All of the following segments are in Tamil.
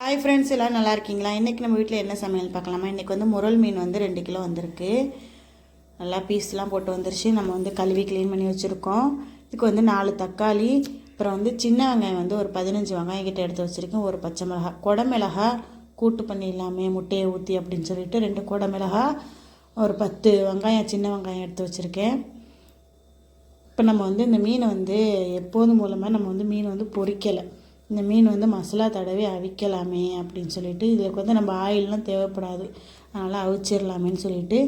ஹாய் ஃப்ரெண்ட்ஸ் எல்லாம் நல்லா இருக்கீங்களா? இன்றைக்கி நம்ம வீட்டில் என்ன சமையல் பார்க்கலாமா? இன்றைக்கி வந்து முரல் மீன் வந்து ரெண்டு கிலோ வந்திருக்கு. நல்லா பீஸ்லாம் போட்டு வந்துருச்சு. நம்ம வந்து கழுவி க்ளீன் பண்ணி வச்சுருக்கோம். இதுக்கு வந்து நாலு தக்காளி அப்புறம் வந்து சின்ன வெங்காயம் வந்து ஒரு பதினஞ்சு வெங்காயம் கிட்ட எடுத்து வச்சுருக்கேன். ஒரு பச்சை மிளகா குடமிளகா கூட்டு பண்ணிடலாமே முட்டையை ஊற்றி அப்படின்னு சொல்லிட்டு ரெண்டு குடமிளகா ஒரு பத்து வெங்காயம் சின்ன வெங்காயம் எடுத்து வச்சுருக்கேன். இப்போ நம்ம வந்து இந்த மீனை வந்து எப்போதும் மூலமாக நம்ம வந்து மீன் வந்து பொறிக்கலை. இந்த மீன் வந்து மசாலா தடவி அவிக்கலாமே அப்படின்னு சொல்லிட்டு இதுக்கு வந்து நம்ம ஆயிலெலாம் தேவைப்படாது. அதனால் அவிச்சிடலாமேன்னு சொல்லிட்டு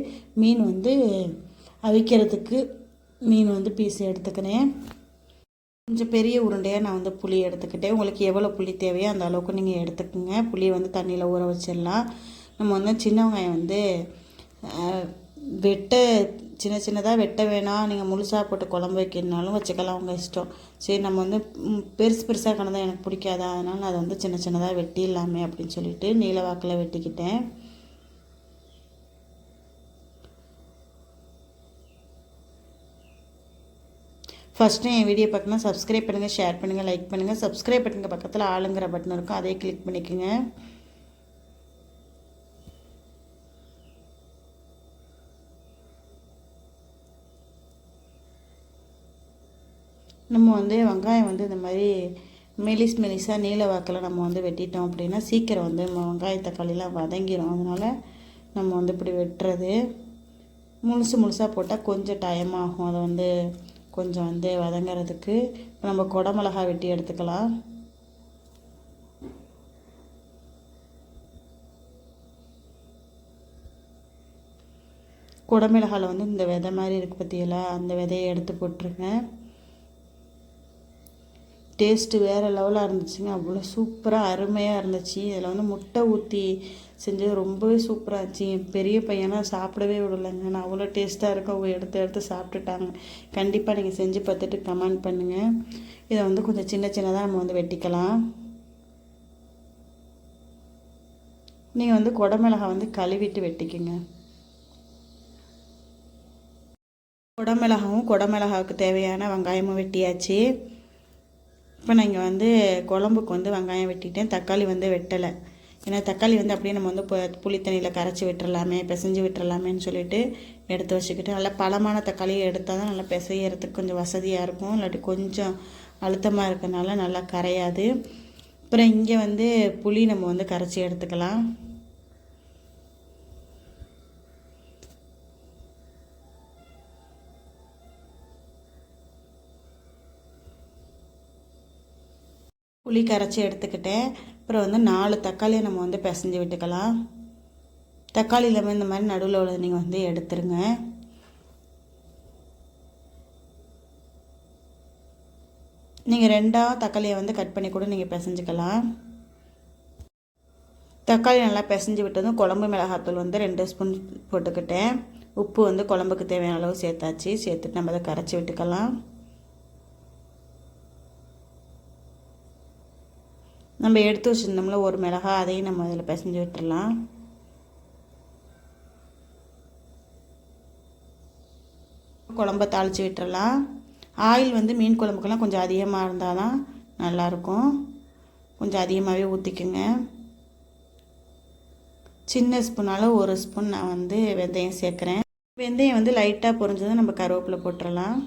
மீன் வந்து அவிக்கிறதுக்கு மீன் வந்து பீஸ் எடுத்துக்கினேன் கொஞ்சம் பெரிய உருண்டையாக நான் வந்து புளி எடுத்துக்கிட்டேன். உங்களுக்கு எவ்வளோ புளி தேவையோ அந்த அளவுக்கு நீங்கள் எடுத்துக்கோங்க. புளியை வந்து தண்ணியில் ஊற வச்சிடலாம் நம்ம வந்து சின்ன வெங்காயம் வந்து வெட்ட சின்ன சின்னதாக வெட்ட வேணாம். நீங்கள் முழுசாக போட்டு குழம்பு வைக்கணுனாலும் வச்சுக்கலாம். உங்கள் இஷ்டம். சரி நம்ம வந்து பெருசு பெருசாக கிடந்தா எனக்கு பிடிக்காதா? அதனால் நான் அதை வந்து சின்ன சின்னதாக வெட்டிடலாமே அப்படின்னு சொல்லிட்டு நீல வாக்கில் வெட்டிக்கிட்டேன். ஃபஸ்ட்டு என் வீடியோ பார்க்கணும் சப்ஸ்கிரைப் பண்ணுங்கள் ஷேர் பண்ணுங்கள் லைக் பண்ணுங்கள் சப்ஸ்கிரைப் பண்ணுங்கள் பக்கத்தில் ஆளுங்கிற பட்டன் இருக்கும். அதே கிளிக் பண்ணிக்கோங்க. நம்ம வந்து வெங்காயம் வந்து இந்த மாதிரி மெலிஸ் மெலிஸாக நீல வாக்கில் நம்ம வந்து வெட்டிட்டோம் அப்படின்னா சீக்கிரம் வந்து நம்ம வெங்காய தக்காளிலாம் வதங்கிடும் அதனால் நம்ம வந்து இப்படி வெட்டுறது. முழுசு முழுசாக போட்டால் கொஞ்சம் டைம் ஆகும். அதை வந்து கொஞ்சம் வந்து வதங்குறதுக்கு. இப்போ நம்ம குடமிளகா வெட்டி எடுத்துக்கலாம். குடமிளகாவில் வந்து இந்த விதை மாதிரி இருக்குது பார்த்தீங்களா அந்த விதையை எடுத்து போட்டுருங்க டேஸ்ட்டு வேறு லெவலாக இருந்துச்சுங்க. அவ்வளோ சூப்பராக அருமையாக இருந்துச்சு. இதில் வந்து முட்டை ஊற்றி செஞ்சது ரொம்பவே சூப்பராக இருந்துச்சு. என் பெரிய பையனை சாப்பிடவே விடலைங்க. நான் அவ்வளோ டேஸ்ட்டாக இருக்கும். அவங்க எடுத்து எடுத்து சாப்பிட்டுட்டாங்க. கண்டிப்பாக நீங்கள் செஞ்சு பார்த்துட்டு கமெண்ட் பண்ணுங்கள் இதை வந்து கொஞ்சம் சின்ன சின்னதாக நம்ம வந்து வெட்டிக்கலாம். நீங்கள் வந்து குடமிளகா வந்து கழுவிட்டு வெட்டிக்குங்க. குடமிளகாவும் குடமிளகாவுக்கு தேவையான வெங்காயமும் வெட்டியாச்சு. இப்போ நான் இங்கே வந்து குழம்புக்கு வந்து வெங்காயம் வெட்டிட்டேன். தக்காளி வந்து வெட்டலை. ஏன்னா தக்காளி வந்து அப்படியே நம்ம வந்து பு- புளி தண்ணியில் கரைச்சி விட்டுறலாமே பிசைஞ்சு விட்டுறலாமேன்னு சொல்லிட்டு எடுத்து வச்சுக்கிட்டு நல்லா பழமான தக்காளியை எடுத்தால் தான் நல்லா பிசையறதுக்கு கொஞ்சம் வசதியாக இருக்கும். இல்லாட்டி கொஞ்சம் அழுத்தமாக இருக்கிறதுனால நல்லா கரையாது. அப்புறம் இங்கே வந்து புளி நம்ம வந்து கரைச்சி எடுத்துக்கலாம். புளி கரைச்சி எடுத்துக்கிட்டேன். அப்புறம் வந்து நாலு தக்காளியை நம்ம வந்து பிசைஞ்சு விட்டுக்கலாம். தக்காளியில் இந்த மாதிரி நடுவில் உள்ள நீங்கள் வந்து எடுத்துருங்க. நீங்கள் ரெண்டாக தக்காளியை வந்து கட் பண்ணி கூட நீங்கள் பிசைஞ்சுக்கலாம். தக்காளி நல்லா பிசைஞ்சு விட்டதும் குழம்பு மிளகாத்தூள் வந்து ரெண்டு ஸ்பூன் போட்டுக்கிட்டேன். உப்பு வந்து குழம்புக்கு தேவையான அளவு சேர்த்தாச்சு. சேர்த்துட்டு நம்ம அதை கரைச்சி விட்டுக்கலாம். நம்ம எடுத்து வச்சுருந்தோம்ல ஒரு மிளகா அதையும் நம்ம அதில் பிசைஞ்சு விட்டுறலாம். குழம்ப தாளித்து விட்டுறலாம். ஆயில் வந்து மீன் குழம்புக்கெல்லாம் கொஞ்சம் அதிகமாக இருந்தால் தான் நல்லாயிருக்கும். கொஞ்சம் அதிகமாகவே ஊற்றிக்குங்க சின்ன ஸ்பூனால் ஒரு ஸ்பூன் நான் வந்து வெந்தயம் சேர்க்குறேன். வெந்தயம் வந்து லைட்டாக பொறிஞ்சதை நம்ம கருவேப்பிலை போட்டுடலாம்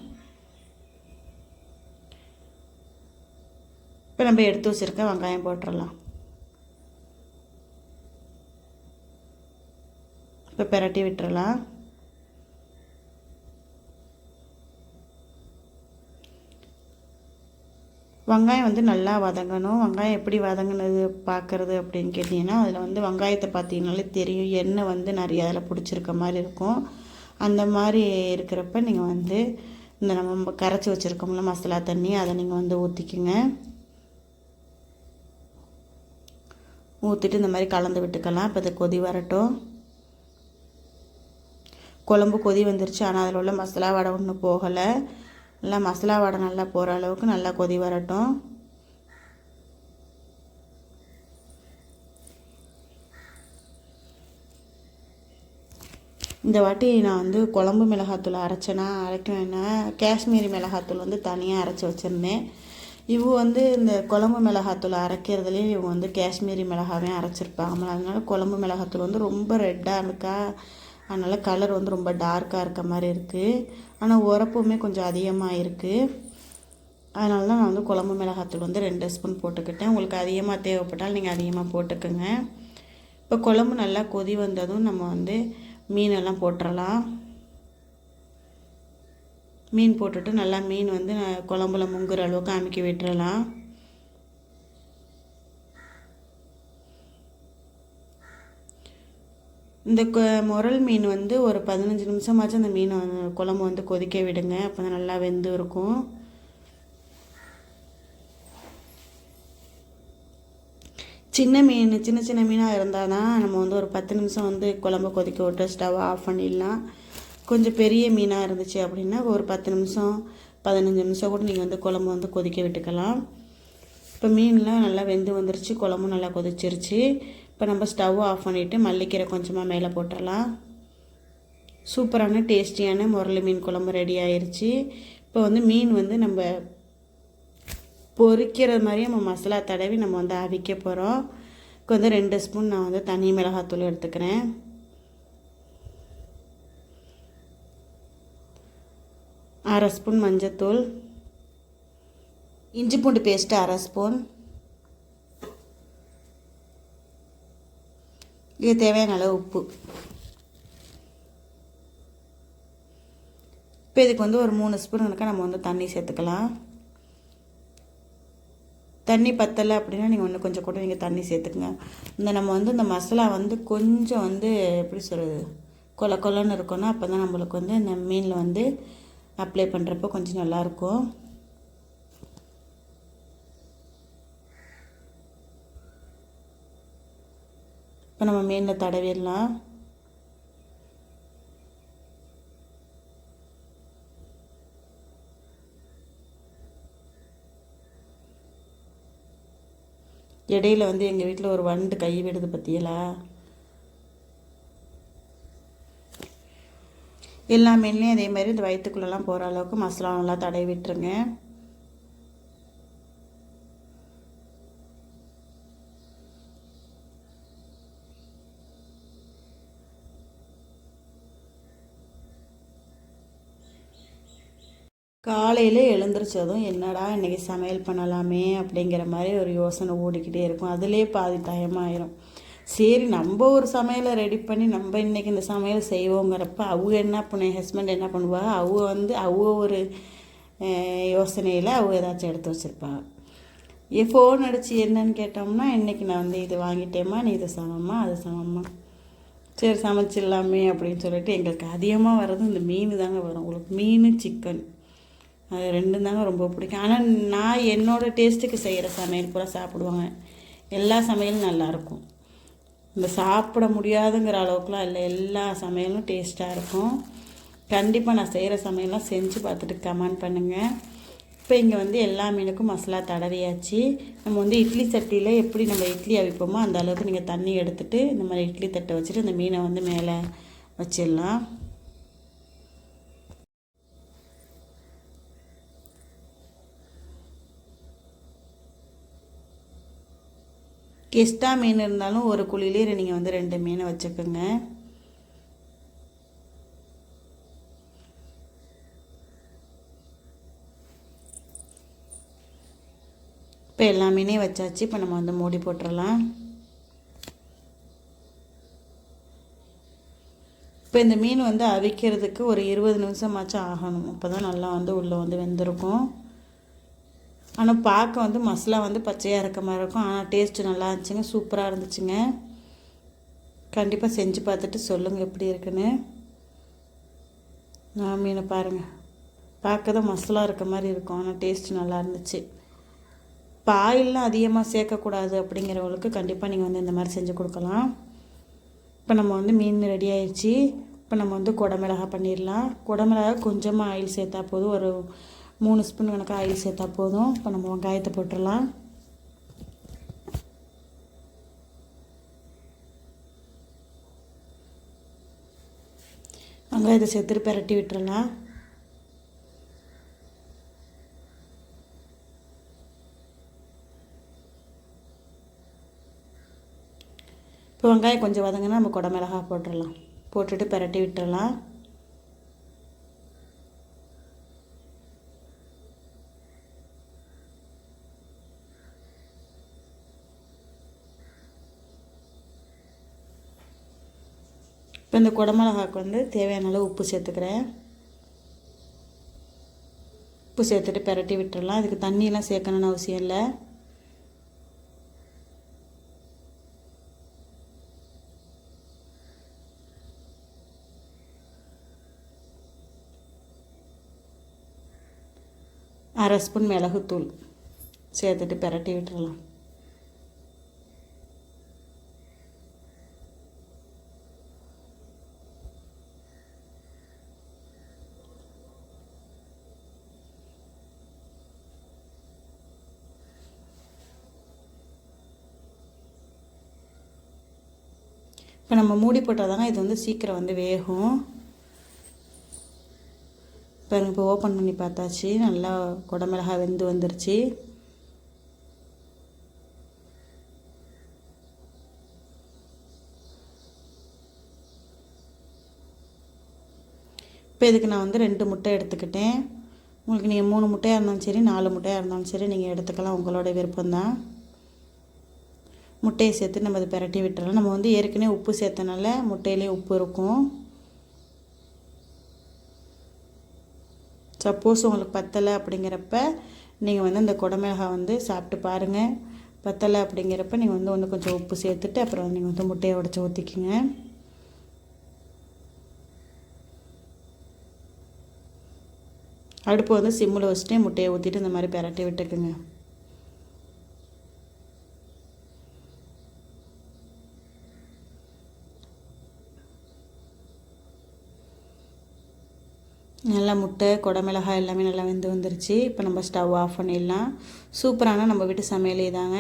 இப்போ நம்ம எடுத்து வச்சுருக்க வெங்காயம் போட்டுடலாம் இப்போ பிரட்டி விட்டுறலாம். வெங்காயம் வந்து நல்லா வதங்கணும். வெங்காயம் எப்படி வதங்கினது பார்க்குறது அப்படின்னு கேட்டிங்கன்னா அதில் வந்து வெங்காயத்தை பார்த்தீங்கனாலே தெரியும். எண்ணெய் வந்து நிறைய அதில் பிடிச்சிருக்க மாதிரி இருக்கும். அந்த மாதிரி இருக்கிறப்ப நீங்கள் வந்து இந்த நம்ம கரைச்சி வச்சுருக்கோம்ல மசாலா தண்ணி அதை நீங்கள் வந்து ஊற்றிக்குங்க ஊற்றிட்டு இந்த மாதிரி கலந்து விட்டுக்கலாம். இப்போ இது கொதி வரட்டும். குழம்பு கொதி வந்துருச்சு. ஆனால் அதில் உள்ள மசாலா வடை ஒன்றும் போகலை. நல்லா மசாலா வடை நல்லா போகிற அளவுக்கு நல்லா கொதி வரட்டும். இந்த வாட்டி நான் வந்து குழம்பு மிளகாத்தூள் அரைச்சேன்னா அரைக்கணும் என்ன காஷ்மீரி மிளகாத்தூள் வந்து தனியாக அரைச்சி வச்சுருந்தேன். இவ வந்து இந்த குழம்பு மிளகாத்தூள் அரைக்கிறதுலேயே இவங்க வந்து காஷ்மீரி மிளகாவே அரைச்சிருப்பாங்க. அதனால குழம்பு மிளகாத்தூள் வந்து ரொம்ப ரெட்டாக இருக்கா? அதனால் கலர் வந்து ரொம்ப டார்க்காக இருக்க மாதிரி இருக்குது ஆனால் உரப்புமே கொஞ்சம் அதிகமாக இருக்குது அதனால தான் நான் வந்து குழம்பு மிளகாத்தூள் வந்து ரெண்டு ஸ்பூன் போட்டுக்கிட்டேன். உங்களுக்கு அதிகமாக தேவைப்பட்டால் நீங்கள் அதிகமாக போட்டுக்கோங்க. இப்போ குழம்பு நல்லா கொதி வந்ததும் நம்ம வந்து மீனெல்லாம் போட்டுடலாம் மீன் போட்டுட்டு நல்லா மீன் வந்து குழம்புல முங்குற அளவுக்கு அமைக்க விட்டுறலாம். இந்த முரல் மீன் வந்து ஒரு பதினஞ்சு நிமிஷமாச்சும் அந்த மீனை குழம்பு வந்து கொதிக்க விடுங்க. அப்போ தான் நல்லா வெந்து இருக்கும். சின்ன மீன் சின்ன சின்ன மீனாக இருந்தால் தான் நம்ம வந்து ஒரு பத்து நிமிஷம் வந்து குழம்பு கொதிக்க விட்டு ஸ்டவ் ஆஃப் பண்ணிடலாம். கொஞ்சம் பெரிய மீனாக இருந்துச்சு அப்படின்னா ஒரு பத்து நிமிஷம் பதினஞ்சு நிமிஷம் கூட நீங்கள் வந்து குழம்பு வந்து கொதிக்க விட்டுக்கலாம். இப்போ மீன்லாம் நல்லா வெந்து வந்துருச்சு குழம்பும் நல்லா கொதிச்சிருச்சு. இப்போ நம்ம ஸ்டவ் ஆஃப் பண்ணிவிட்டு மல்லிக்கீரை கொஞ்சமாக மேலே போட்டுடலாம். சூப்பரான டேஸ்டியான முரளி மீன் குழம்பு ரெடி ஆயிடுச்சு இப்போ வந்து மீன் வந்து நம்ம பொரிக்கிற மாதிரியே நம்ம மசாலா தடவி நம்ம வந்து அவிக்க போகிறோம் இப்போ வந்து ரெண்டு ஸ்பூன் நான் வந்து தனி மிளகாத்தூள் எடுத்துக்கிறேன். அரை ஸ்பூன் மஞ்சத்தூள். இஞ்சி பூண்டு பேஸ்ட்டு அரை ஸ்பூன். இது தேவையான அளவு உப்பு. இப்போ இதுக்கு வந்து ஒரு மூணு ஸ்பூன் கணக்காக நம்ம வந்து தண்ணி சேர்த்துக்கலாம். தண்ணி பத்தலை அப்படின்னா நீங்கள் ஒன்று கொஞ்சம் கூட நீங்கள் தண்ணி சேர்த்துக்குங்க. இந்த நம்ம வந்து இந்த மசாலா வந்து கொஞ்சம் வந்து எப்படி சொல்கிறது கொல கொலன்னு இருக்கணும் அப்போ தான் நம்மளுக்கு வந்து இந்த மீனில் வந்து அப்ளை பண்ணுறப்போ கொஞ்சம் நல்லாயிருக்கும் இப்போ நம்ம மீனில் தடவிடலாம். இடையில வந்து எங்கள் வீட்டில் ஒரு வண்டு கை விடுது பற்றியலா எல்லா மீன்லேயும் அதே மாதிரி இந்த வயிற்றுக்குள்ளெல்லாம் போகிற அளவுக்கு மசாலா நல்லா தடவி விட்டுருங்க. காலையில் எழுந்திரிச்சதும் என்னடா இன்றைக்கி சமையல் பண்ணலாமே அப்படிங்கிற மாதிரி ஒரு யோசனை ஓடிக்கிட்டே இருக்கும். அதிலே பாதி தயமாயிரும் சரி நம்ம ஒரு சமையலை ரெடி பண்ணி நம்ம இன்றைக்கி இந்த சமையல் செய்வோங்கிறப்ப அவங்க என்ன பண்ண ஹஸ்பண்ட் என்ன பண்ணுவா? அவங்க வந்து அவங்க ஒரு யோசனையில் அவங்க ஏதாச்சும் எடுத்து வச்சுருப்பாங்க. என் ஃபோன் அடித்து என்னன்னு கேட்டோம்னா இன்றைக்கி நான் வந்து இது வாங்கிட்டேம்மா நீ இது சமம்மா அது சமம்மா. சரி சமைச்சிடலாமே அப்படின்னு சொல்லிட்டு எங்களுக்கு அதிகமாக வர்றது இந்த மீன் தாங்க வரும். உங்களுக்கு மீன் சிக்கன் அது ரெண்டும் தாங்க ரொம்ப பிடிக்கும். ஆனால் நான் என்னோடய டேஸ்ட்டுக்கு செய்கிற சமையல் பூரா சாப்பிடுவாங்க. எல்லா சமையலும் நல்லாயிருக்கும் இந்த சாப்பிட முடியாதுங்கிற அளவுக்குலாம் இல்லை. எல்லா சமையலும் டேஸ்ட்டாக இருக்கும். கண்டிப்பாக நான் செய்கிற சமையல்லாம் செஞ்சு பார்த்துட்டு கமெண்ட் பண்ணுங்கள் இப்போ இங்கே வந்து எல்லா மீனுக்கும் மசாலா தடவியாச்சு. நம்ம வந்து இட்லி சட்டியில் எப்படி நம்ம இட்லி அவிப்போமோ அந்த அளவுக்கு நீங்கள் தண்ணி எடுத்துகிட்டு இந்த மாதிரி இட்லி தட்டை வச்சுட்டு இந்த மீனை வந்து மேலே வச்சிடலாம். கெஸ்டா மீன் இருந்தாலும் ஒரு குழியிலே நீங்கள் வந்து ரெண்டு மீனை வச்சுக்கோங்க. இப்போ எல்லா மீனையும் வச்சாச்சு. இப்போ நம்ம வந்து மூடி போட்டுடலாம் இப்போ இந்த மீன் வந்து அவிக்கிறதுக்கு ஒரு இருபது நிமிஷமாச்சும் ஆகணும். அப்போ தான் நல்லா வந்து உள்ளே வந்து வெந்திருக்கும். ஆனால் பார்க்க வந்து மசாலா வந்து பச்சையாக இருக்க மாதிரி இருக்கும். ஆனால் டேஸ்ட்டு நல்லா இருந்துச்சுங்க. சூப்பராக இருந்துச்சுங்க. கண்டிப்பாக செஞ்சு பார்த்துட்டு சொல்லுங்கள் எப்படி இருக்குன்னு. நான் மீனை பாருங்கள் பார்க்க தான் மசாலா இருக்க மாதிரி இருக்கும். ஆனால் டேஸ்ட்டு நல்லா இருந்துச்சு. பாயிலெலாம் அதிகமாக சேர்க்கக்கூடாது அப்படிங்கிறவங்களுக்கு கண்டிப்பாக நீங்கள் வந்து இந்த மாதிரி செஞ்சு கொடுக்கலாம். இப்போ நம்ம வந்து மீன் ரெடி ஆயிடுச்சு. இப்போ நம்ம வந்து குடமிளகா பண்ணிடலாம். குடமிளகா கொஞ்சமாக ஆயில் சேர்த்தா போதும். ஒரு மூணு ஸ்பூன் கணக்கு ஆயில் சேர்த்தா போதும். இப்போ நம்ம வெங்காயத்தை போட்டுடலாம். வெங்காயத்தை சேர்த்துட்டு பெரட்டி விட்டுறலாம். இப்போ வெங்காயம் கொஞ்சம் வதங்கினா நம்ம குடமிளகா போட்டுடலாம். போட்டுட்டு பெரட்டி விட்டுறலாம். இப்போ இந்த குடமிளகாக்கு வந்து தேவையான அளவு உப்பு சேர்த்துக்கிறேன். உப்பு சேர்த்துட்டு பெரட்டி விட்டுறலாம். இதுக்கு தண்ணியெலாம் சேர்க்கணுன்னு அவசியம் இல்லை. அரை ஸ்பூன் மிளகுத்தூள் சேர்த்துட்டு பிரட்டி விட்டுறலாம். இப்போ நம்ம மூடி போட்டால் தாங்க இது வந்து சீக்கிரம் வந்து வேகும். பாருங்க இப்போ ஓப்பன் பண்ணி பார்த்தாச்சு. நல்லா குடமிளகா வெந்து வந்துருச்சு. இப்போ இதுக்கு நான் வந்து ரெண்டு முட்டை எடுத்துக்கிட்டேன். உங்களுக்கு நீங்கள் மூணு முட்டையாக இருந்தாலும் சரி நாலு முட்டையாக இருந்தாலும் சரி நீங்கள் எடுத்துக்கலாம். உங்களோட விருப்பம்தான். முட்டையை சேர்த்து நம்ம அதை பெரட்டி விட்டுறலாம். நம்ம வந்து ஏற்கனவே உப்பு சேர்த்தனால முட்டையிலேயே உப்பு இருக்கும். சப்போஸ் உங்களுக்கு பத்தலை அப்படிங்கிறப்ப நீங்கள் வந்து அந்த குடமிளகாய் வந்து சாப்பிட்டு பாருங்கள் பத்தலை அப்படிங்கிறப்ப நீங்கள் வந்து ஒன்று கொஞ்சம் உப்பு சேர்த்துட்டு அப்புறம் நீங்கள் வந்து முட்டையை உடச்சி ஊற்றிக்கிங்க அடுப்பு வந்து சிம்மில் வச்சுட்டு முட்டையை ஊற்றிட்டு இந்த மாதிரி பிரட்டி விட்டுக்குங்க. நல்லா முட்டை குடமிளகாய் எல்லாமே நல்லா வெந்து வந்துருச்சு. இப்போ நம்ம ஸ்டவ் ஆஃப் பண்ணிடலாம். சூப்பரான நம்ம வீட்டு சமையலே தாங்க.